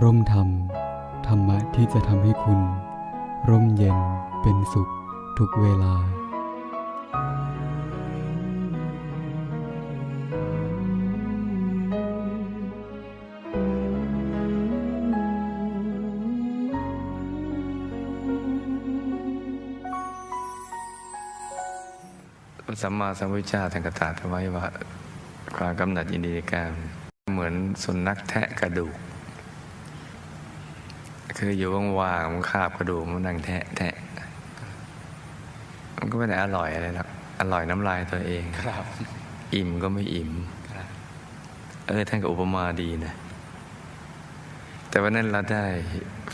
ร่มธรรม ธรรมะที่จะทำให้คุณ ร่มเย็นเป็นสุขทุกเวลาพระสัมมาสัมพุทธเจ้าท่านกตรัสไว้ว่า ความกำหนัดยินดีการเหมือนสุนัขแทะกระดูก คืออยู่ว่างๆมันคาบกระดูกมันนั่งแทะแทะมันก็ไม่ได้อร่อยอะไรหรอกอร่อยน้ำลายตัวเองครับ อิ่มก็ไม่อิ่มครับเออท่านก็อุปมาดีนะแต่วันนั้นเราได้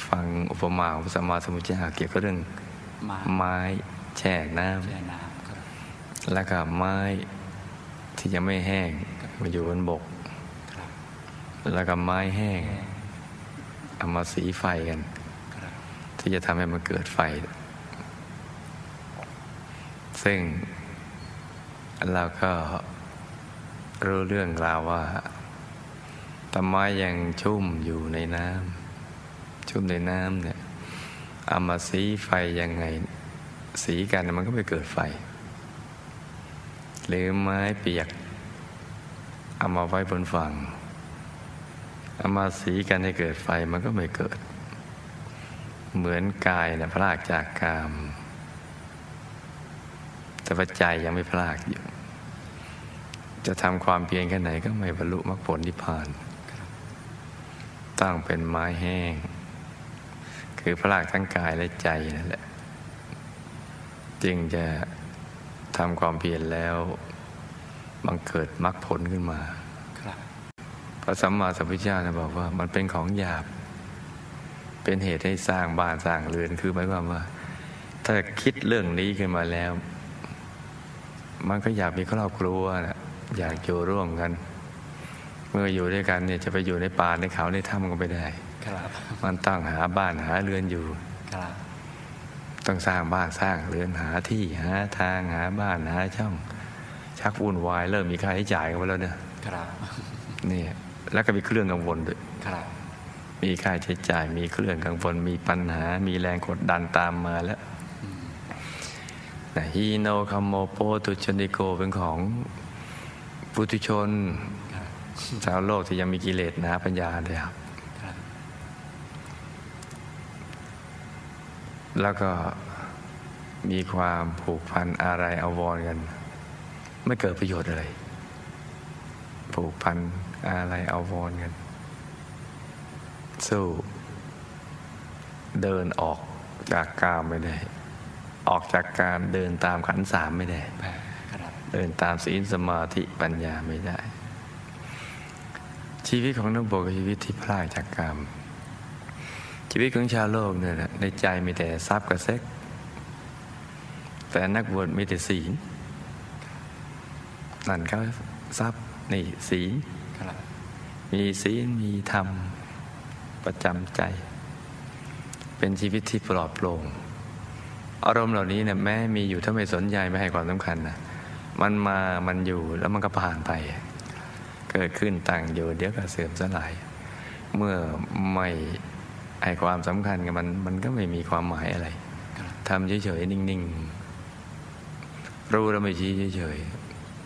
ฟังอุปมาของพระสัมมาสัมพุทธเจ้าเกี่ยวกับเรื่องมาไม้แช่น้ำแช่น้ำครับแล้วก็ไม้ที่ยังไม่แห้งมาอยู่บนบกครับแล้วก็ไม้แห้ง เอามาสีไฟกัน ที่จะทำให้มันเกิดไฟ ซึ่งเราก็รู้เรื่องราวว่าต้นไม้ยังชุ่มอยู่ในน้ำชุ่มในน้ำเนี่ยเอามาสีไฟยังไง สีกันมันก็ไม่เกิดไฟ หรือไม้เปียกเอามาไว้บนฝั่ง เอามาสีกันให้เกิดไฟมันก็ไม่เกิด เหมือนกายนะพลากจากกาม แต่ว่าใจยังไม่พลากอยู่ จะทำความเพียรแค่ไหนก็ไม่บรรลุมรรคผลนิพพานต้งเป็นไม้แห้ง คือพลากทั้งกายและใจนั่นแหละ จึงจะทำความเพียรแล้วบังเกิดมรรคผลขึ้นมา รับพระสัมมาสัมพุทธเจ้านะบอกว่า มันเป็นของหยาบ เป็นเหตุให้สร้างบ้านสร้างเรือนคือหมายความว่า ถ้าคิดเรื่องนี้ขึ้นมาแล้ว มันก็อยากมีครอบครัวนะอยากอยู่ร่วมกัน เมื่ออยู่ด้วยกันเนี่ยจะไปอยู่ในป่าในเขาในถ้ำก็ไม่ได้ครับมันต้องหาบ้านหาเรือนอยู่ครับต้องสร้างบ้านสร้างเรือนหาที่หาทางหาบ้านหาช่อง ชักวุ่นวายเริ่มมีค่าใช้จ่ายกันไปแล้วเนี่ยครับนี่ แล้วก็มีเครื่องกังวลด้วยครับมีค่าใช้จ่าย มีเครื่องกังวล มีปัญหา มีแรงกดดันตามมาแล้วนะฮีโนคัมโมโปตุชนิโกเป็นของปุถุชนครับชาวโลกที่ยังมีกิเลสหนาปัญญาเลยครับครับ แล้วก็มีความผูกพันอะไรเอาวรกัน ไม่เกิดประโยชน์อะไร ผูกพัน อะไรเอาวรกัน สู้ เดินออกจากกามไม่ได้ ออกจากกามเดินตามขันสามไม่ได้ เดินตามศีลสมาธิปัญญาไม่ได้ ชีวิตของนักบวชชีวิตที่พลาดจากกรรมชีวิตของชาวโลกเนี่ยนะในใจมีแต่ทรัพย์กับเซ็ก แต่นักบวชมีแต่ศีลนั่นเขาทรัพย์นี่ศีล มีศีลมีธรรมประจำใจ เป็นชีวิตที่ปลอดโปร่งอารมณ์เหล่านี้เนี่ยแม้มีอยู่ถ้าไม่สนใจไม่ให้ความสำคัญนะมันมามันอยู่แล้วมันก็ผ่านไป เกิดขึ้นตั้งอยู่ เดี๋ยวก็เสื่อมสลาย เมื่อไม่ให้ความสำคัญกับมันมันก็ไม่มีความหมายอะไรทำเฉยๆนิ่งๆรู้แล้วไม่ชี้เฉย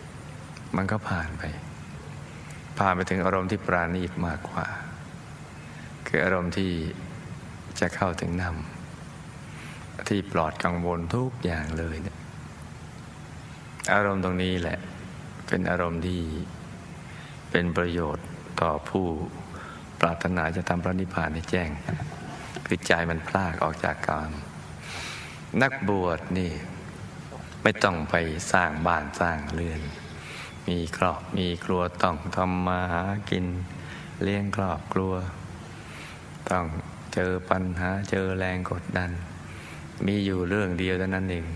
ๆมันก็ผ่านไป ผ่าไปถึงอารมณ์ที่ปราณีตมากกว่า คืออารมณ์ที่จะเข้าถึงนำที่ปลอดกังวลทุกอย่างเลยเนี่ยอารมณ์ตรงนี้แหละ เป็นอารมณ์ที่เป็นประโยชน์ต่อผู้ปรารถนาจะทำพระนิพพานให้แจ้ง คือใจมันพลากออกจากกามนักบวชนี่ ไม่ต้องไปสร้างบ้านสร้างเรือน มีครอบมีครัวต้องทำมาหากิน เลี้ยงครอบครัว ต้องเจอปัญหาเจอแรงกดดัน มีอยู่เรื่องเดียวเท่านั้นเอง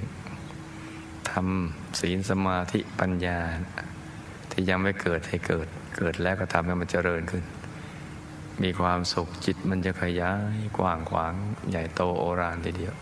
ทำศีลสมาธิปัญญา ที่ยังไม่เกิดให้เกิด เกิดแล้วก็ทำให้มันเจริญขึ้น มีความสุขจิตมันจะขยายกว้างขวางใหญ่โตโอฬารทีเดียว